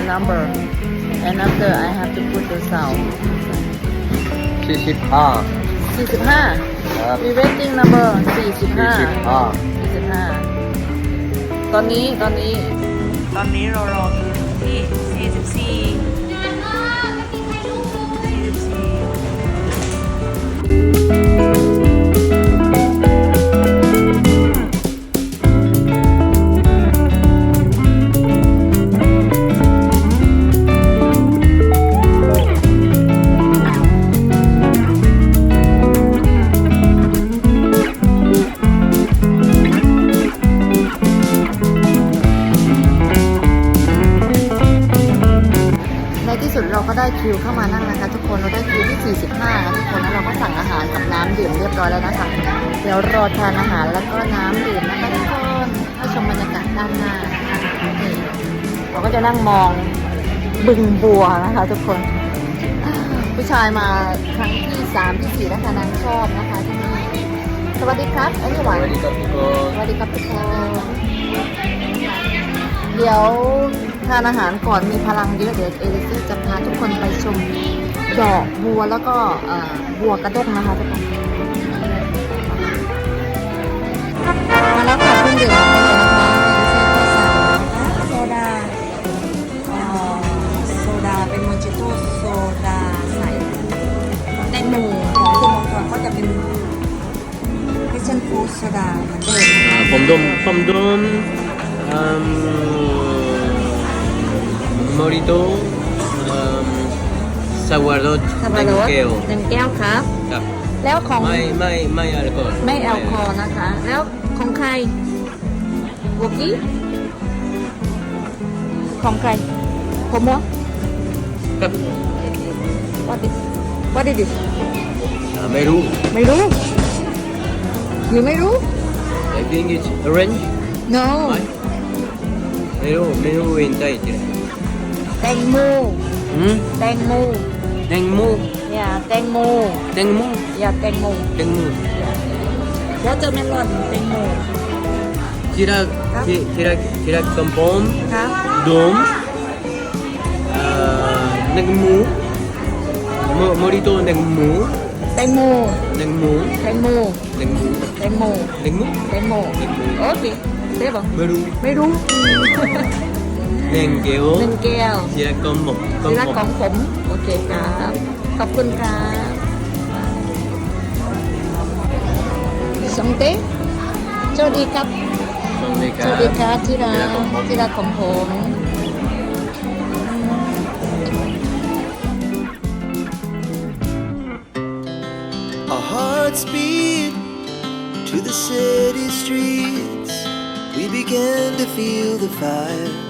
we waiting for number and after I have to put the sound สี่สิบห้า45 ครับ we waiting number สี่สิบ45 ห้า45ตอนนี้ตอนนี้ ตอนนี้เรารอที่44 44 เราก็ได้คิวเข้ามานั่งนะคะ ทุกคนเราได้คิวที่ 45ค่ะทุกคนแล้วเราก็สั่งอาหารกับน้ำดื่มเรียบร้อยแล้วนะคะ เดี๋ยวรอทานอาหารแล้วก็น้ำดื่มนะคะทุกคนให้ชมบรรยากาศด้านหน้านี่เราก็จะนั่งมองบึงบัวนะคะ ทุกคน ผู้ชายมาครั้งที่สามที่สี่แล้วค่ะนางชอบนะคะที่นี่สวัสดีครับไอ้นี่หสวานวัสดีครับทุกคนสวัสดีครับทุกคน เดี๋ยวทานอาหารก่อนมีพลังเยอะเดี๋ยวเอลิซี่จะพาทุกคนไปชมดอกบัวแล้วก็เอ่อบัวกระด้งนะคะทุกคนมาแล้วค่ะเครื่องดื่มของเรานะคะเอลิซี่ก็สั่งโซดาเอ่อโซดาเป็นโมจิโต้โซดาใส่แตงโมของคุณมงคลก็จะเป็นเพชรฟูดโซดาเหมือนเดิมนะคะผมดมผมดม อืมมอริโตอืมซาวาร์ดสับหปะนึ่รงดแก้วหนึ่งแก้วครับ ครับ แล้วของไม่ไม่ไม่แอลกอฮอล์ไม่แอลกอฮอล์นะคะ แล้วของใครวกี้ของใครผมวะครับ what is what is this อ่าไม่รู้ ไม่รู้หรือไม่รู้ I think it's orange no ไม่ไม่รู้ไม่รู้เป็นไทยจริง แตงโม อืม แตงโม แตงโมอย่าแตงโม แตงโมอย่าแตงโม แตงโมแล้วจะไม่รอนแตงโม ที่รักครับ ที่ที่รักที่รักคำพมครับดมเอ่อหนึ่งหมูมมอริโตหนึ่งหมูแตงโมหนึ่งหมูแตงโมหนึ่งหมูแตงโมหนึ่งหมูแตงโม โอเคได้ปะไม่รู้ ไม่รู้ หนึ่งแก้วหนึ่งแก้วที่รักคำผมที่รักคำขผองมผม โอเคครับ ขอบคุณครับสงเต้สวัสดีครับ สวัสดีคสรับวัสดีครับที่รัที่รักกของผมที่รักของผม Our hearts beat to the city streets. We began to feel the fire.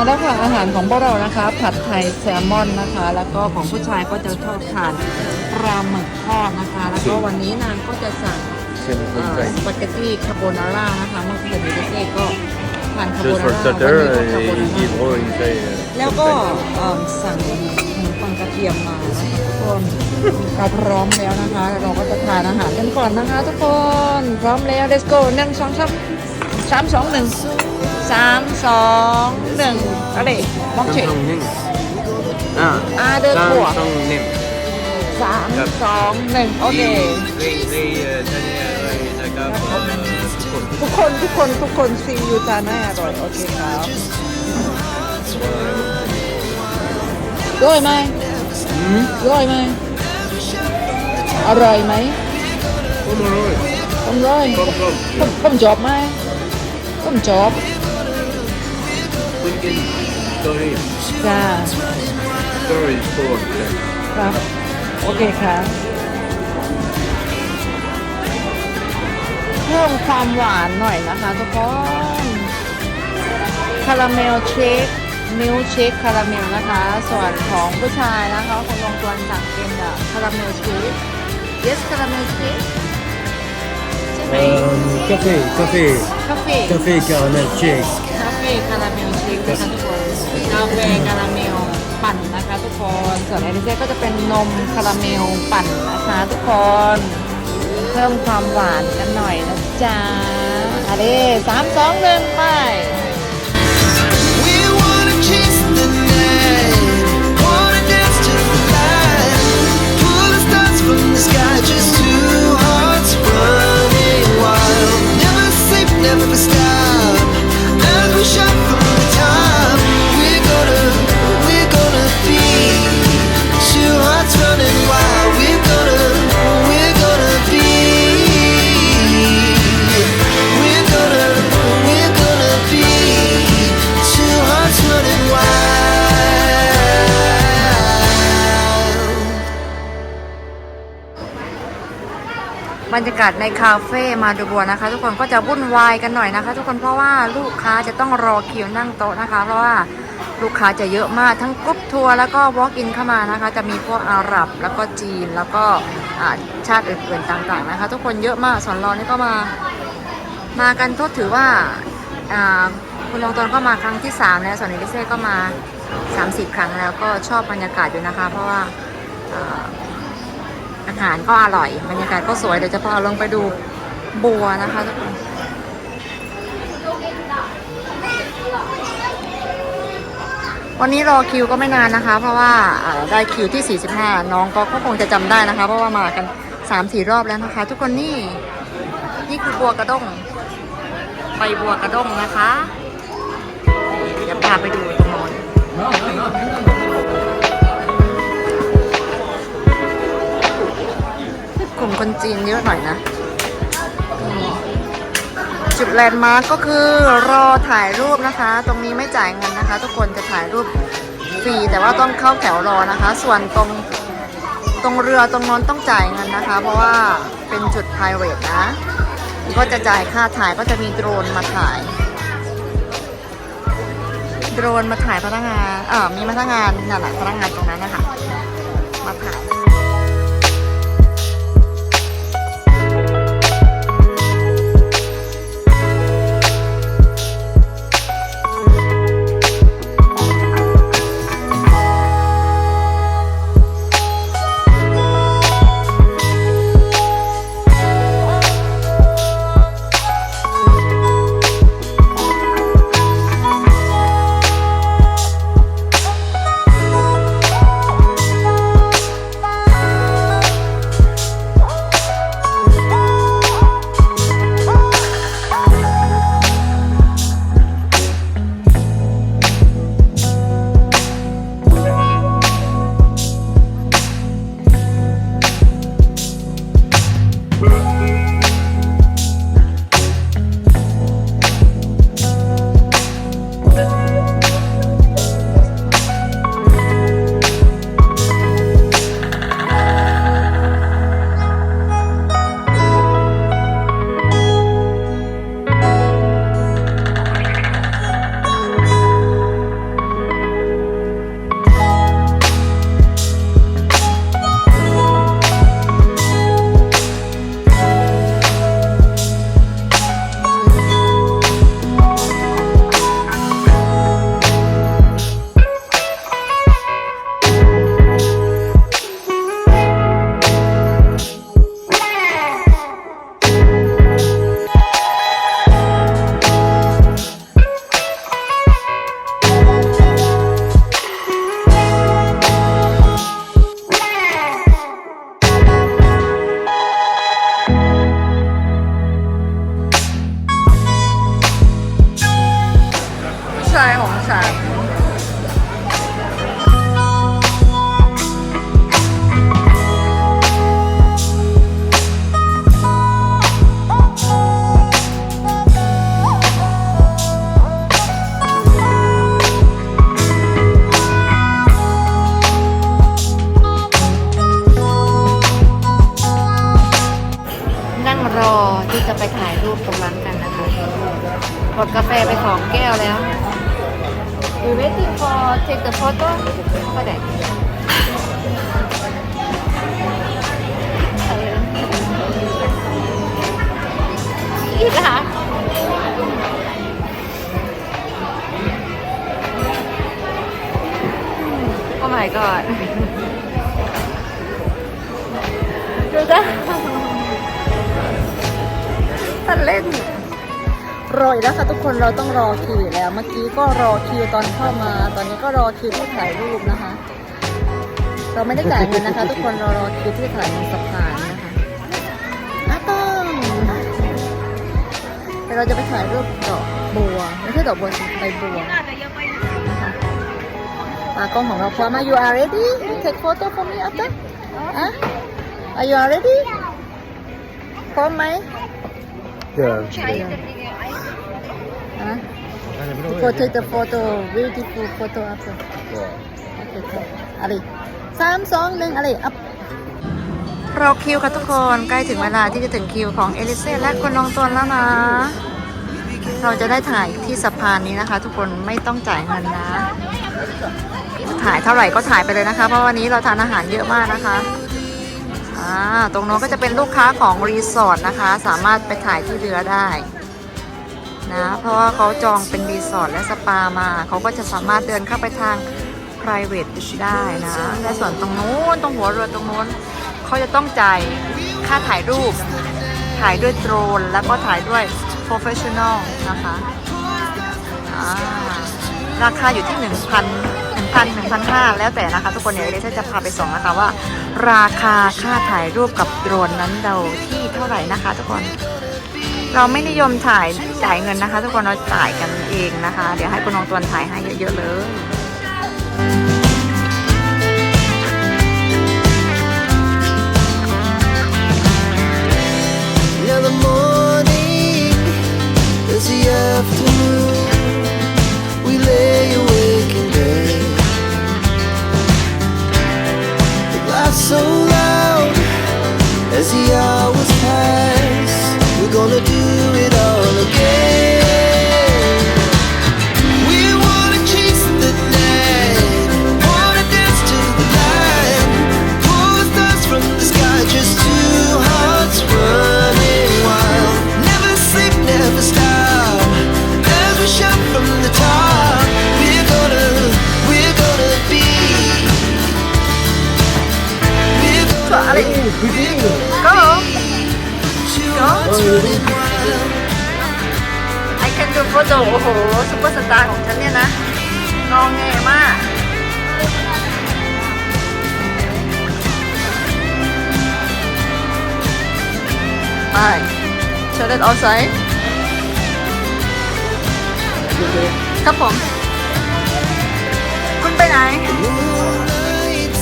มาแล้วค่ะอาหารของพวกเรานะคะ ผัดไทยแซลมอนนะคะ แล้วก็ของผู้ชายก็จะชอบทานปลาหมึกทอดนะคะ แล้วก็วันนี้นางก็จะสั่งเช่นคนเอ่อไทยสปาเกตตี้คาโบนาร่านะคะเมื่อคืนนี้เจ๊ก็ทานคาโบ Just นา for ร่า starter, วันนี้ก็คาโบนา I ร่า give orange. I, แล้วก็เอิ่มสั่งหมูปังกระเทียมมานะคะทุกคนเราพร้อมแล้วนะคะ เราก็จะทานอาหารกันก่อนนะคะ ทุกคน พร้อมแล้ว let's go หนึ่งสองสามสามสองหนึ่ง สามสองหนึ่งอะไรมองเฉย Samsung Ning. Ah, Ada kuah. Samsung Ning. สามสองหนึ่งโอเค Ray, Ray, uh, Tanya, Ray, Naka, uh, support. ทุกคนทุกคนทุกคนซีอูทานให้อร่อยโอเคครับร่อยไหม Hmm? ร่อยไหมอร่อยไหม Come on, Roy. ผมร่อย Come, come. ผมผมจอบไหมผมจอบ Pumpkin story. จ้า Story is four. ครับ โอเคครับเพิ่มความหวานหน่อยนะคะทุกคนคาราเมลเชคมิลเชคคาราเมลนะคะ ส่วนของผู้ชายนะคะคุณลงตัวสั่งเป็นคาราเมลเชค yes คาราเมลเชคใช่ไหม café, café, คาเฟ่ café caramel shake. คาเฟ่คาราเมลเชคนะคะทุกคนกาแฟคาราเมลปั่นนะคะทุกคนส่วนเอลิเซ่ก็จะเป็นนมคาราเมลปั่นนะคะทุกคน เพิ่มความหวานกันหน่อยนะจ๊ะอะไรสามสองหนึ่งไป We wanna รรยากาศในคาเฟ่มาดูบัวนะคะ ทุกคนก็จะวุ่นวายกันหน่อยนะคะ ทุกคนเพราะว่าลูกค้าจะต้องรอคิวนั่งโต๊ะนะคะ เพราะว่าลูกค้าจะเยอะมากทั้งกรุ๊ปทัวร์แล้วก็ walk in เข้ามานะคะ จะมีพวกอาหรับแล้วก็จีนแล้วก็ชาติอื่นๆต่างๆนะคะ ทุกคนเยอะมากส่วนรานี่ก็มามากันก็ถือว่าคุณลงตนก็มาครั้งที่ 3 แล้วส่วนเอลิเซ่ก็มา 30 ครั้งแล้วก็ชอบบรรยากาศอยู่นะคะ เพราะว่า อาหารก็อร่อย บรรยากาศก็สวย เดี๋ยวจะพาลงไปดูบัวนะคะทุกคนวันนี้รอคิวก็ไม่นานนะคะ เพราะว่าได้คิวที่ 45 น้องก็คงจะจำได้นะคะ เพราะว่ามากัน 3-4 รอบแล้วนะคะ ทุกคนนี่ นี่คือบัวกระด้งใบบัวกระด้งนะคะ เดี๋ยวพาไปดูตรงโน้น คนจีนเยอะหน่อยนะ จุดแลนด์มาร์กก็คือรอถ่ายรูปนะคะ ตรงนี้ไม่จ่ายเงินนะคะ ทุกคนจะถ่ายรูปฟรีแต่ว่าต้องเข้าแถวรอนะคะ ส่วนตรงตรงเรือตรงนั้นต้องจ่ายเงินนะคะ เพราะว่าเป็นจุด p r i v a t นะ ก็จะจ่ายค่าถ่ายก็จะมีโดรนมาถ่าย โดรนมาถ่ายพนักงานเอ่ามีพนักงานนั่นแหละพนักงานตรงนั้นนะคะมาถ่าย ที่จะไปถ่ายรูปตรงนั้นกันนะคะกดกาแฟไปสองแก้วแล้ว We waiting for take the photo ก็ได้อีกค่ะโอ้ my god ดูจ้ะ ตันเล่นรออีกแล้วค่ะทุกคนเราต้องรอคิวอีกแล้ว เมื่อกี้ก็รอคิวตอนเข้ามา ตอนนี้ก็รอคิวที่ถ่ายรูปนะคะ เราไม่ได้จ่ายเงินนะคะ ทุกคนเรารอคิวที่ถ่ายบนสะพานนะคะอาต้องแต่เราจะไปถ่ายรูปดอกบัวไม่ใช่ดอกบัวสิใบบัวนะคะตากล้องของเราพร้อมมา you are ready take photo for me after อะ are you ready พร้อมไหม Yeah. อะ Before take the photo beautiful photo after โอเคค่ะอะไรสามสองหนึ่งอะไรอัพรอคิวค่ะทุกคนใกล้ถึงเวลาที่จะถึงคิวของเอลิเซ่และคนน้องตวนแล้วนะ เราจะได้ถ่ายที่สะพานนี้นะคะ ทุกคนไม่ต้องจ่ายเงินนะ ถ่ายเท่าไหร่ก็ถ่ายไปเลยนะคะ เพราะวันนี้เราทานอาหารเยอะมากนะคะ อ่าตรงโน้นก็จะเป็นลูกค้าของรีสอร์ทนะคะ สามารถไปถ่ายที่เรือได้นะเพราะว่าเขาจองเป็นรีสอร์ทและสปามา เขาก็จะสามารถเดินเข้าไปทาง private ได้นะและส่วนตรงนู้นตรงหัวเรือตรงนู้นเขาจะต้องจ่ายค่าถ่ายรูป ถ่ายด้วยโดรน แล้วก็ถ่ายด้วย professional นะคะราคาอยู่ที่ 1,000 พันถึงพันห้าแล้วแต่นะคะ ทุกคนเดี๋ยวเดี๋ยวจะพาไปส่องนะคะว่า ราคาค่าถ่ายรูปกับโดรนนั้นเราที่เท่าไหร่นะคะ ทุกคน เราไม่นิยมถ่ายจ่ายเงินนะคะ ทุกคนเราจ่ายกันเองนะคะ เดี๋ยวให้คุณน้องตวนถ่ายให้เยอะๆเลย toilet outside ครับผม คุณไปไหน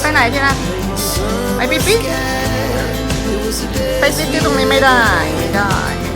ไปไหนที่นั่นไปปิ๊ปไปปิ๊ปที่ตรงนี้ไม่ได้ ไม่ได้